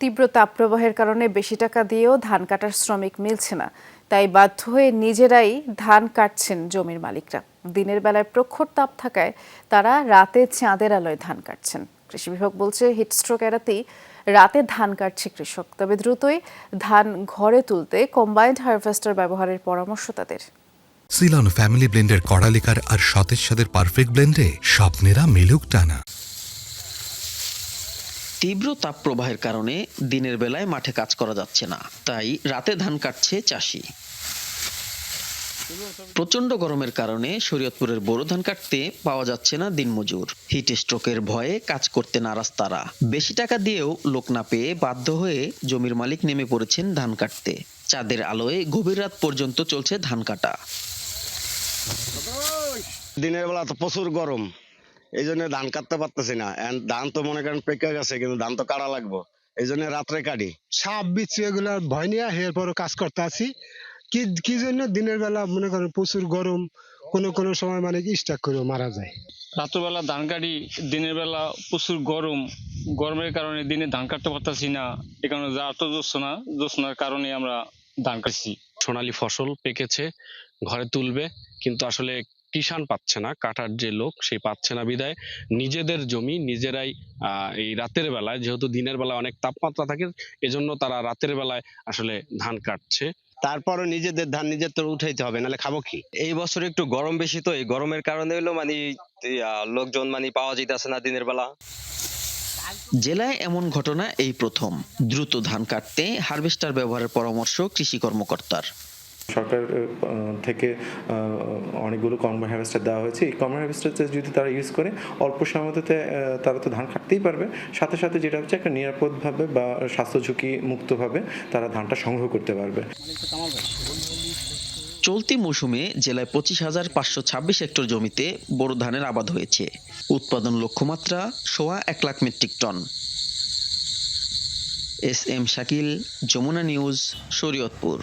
তীব্র তাপপ্রবাহের কারণে বেশি টাকা দিয়েও ধান কাটার শ্রমিক মিলছে না। তাই বাধ্য হয়ে নিজেরাই ধান কাটছেন জমির মালিকরা। দিনের বেলায় প্রখর তাপ থাকায় তারা রাতে চাঁদের আলোয় ধান কাটছেন। কৃষি বিভাগ বলছে হিটস্ট্রোক এড়াতেই রাতে ধান কাটছে কৃষক। তবে দ্রুতই ধান ঘরে তুলতে কম্বাইন্ড হারভেস্টার ব্যবহারের পরামর্শ তাদের। সিলন ফ্যামিলি ব্লেন্ডের কড়ালিকার আর সতেজ সাদের পারফেক্ট ব্লেন্ডে স্বপ্নেরা মিলুক টানা। তীব্র তাপ প্রবাহের কারণে দিনের বেলায় মাঠে কাজ করা যাচ্ছে না। তাই রাতে ধান কাটছে চাষি। প্রচণ্ড গরমের কারণে শরীয়তপুরের বোরো ধান কাটতে পাওয়া যাচ্ছে না দিনমজুর। হিট স্ট্রোকের ভয়ে কাজ করতে নারাজ তারা। বেশি টাকা দিয়েও লোক না পেয়ে বাধ্য হয়ে জমির মালিক নেমে পড়েছেন ধান কাটতে। চাঁদের আলোয় গভীর রাত পর্যন্ত চলছে ধান কাটা। দিনের বেলা তো প্রচুর গরম। এই জন্য ধান কাটতে পারতেছি না। ধান তো মনে করেন পেকে গেছে কিন্তু ধান তো কাটা লাগবো। এই জন্য রাত্রে কাটি। সাপ বিচ্ছু এগুলা ভয় নিয়ে এরপরও কাজ করতে আছি। কি কি জন্য দিনের বেলা মনে করেন প্রচুর গরম কোনো কোনো সময় মানে স্টাক করে মারা যায়। রাত্রবেলা ধান কাটি দিনের বেলা প্রচুর গরম। গরমের কারণে দিনে ধান কাটতে পারতাছি না। এ কারণে যা তো জ্যোৎস্না জ্যোৎস্নার কারণে আমরা ধান কাটছি। সোনালী ফসল পেকেছে ঘরে তুলবে কিন্তু আসলে কিষান পাচ্ছে না কাটার যে লোক সেই পাচ্ছে না বিদায়। নিজেদের জমি নিজেরাই আহ, এই রাতের বেলায় যেহেতু দিনের বেলায় অনেক তাপমাত্রা থাকে এজন্য তারা রাতের বেলায় আসলে ধান কাটছে। তারপরও নিজেদের ধান নিজের তো উঠাইতে হবে নাহলে খাব কি? এই বছর একটু গরম বেশি তো এই গরমের কারণে হলো মানে আহ, লোকজন মানে পাওয়া যাইতেছে না দিনের বেলা। জেলায় এমন ঘটনা এই প্রথম। দ্রুত ধান কাটতে হারভেস্টার ব্যবহারের পরামর্শ কৃষি কর্মকর্তার। সরকার থেকে অনেকগুলো কম্বাইন হারভেস্টার দেওয়া হয়েছে। এই কম্বাইন হারভেস্টার যদি তারা ইউজ করে, অল্প সময় মধ্যে তারা তো ধান কাটতেই পারবে। সাথে সাথে যেটা হচ্ছে একটা নিরাপদভাবে বা স্বাস্থ্য ঝুঁকি মুক্তভাবে তারা ধানটা সংগ্রহ করতে পারবে। চলতি মৌসুমে জেলায় পঁচিশ হাজার পাঁচশো ছাব্বিশ হেক্টর জমিতে বোরো ধানের আবাদ হয়েছে। উৎপাদন লক্ষ্যমাত্রা সোয়া এক lakh metric ton. S M Shakil, Jamuna news, Shariatpur.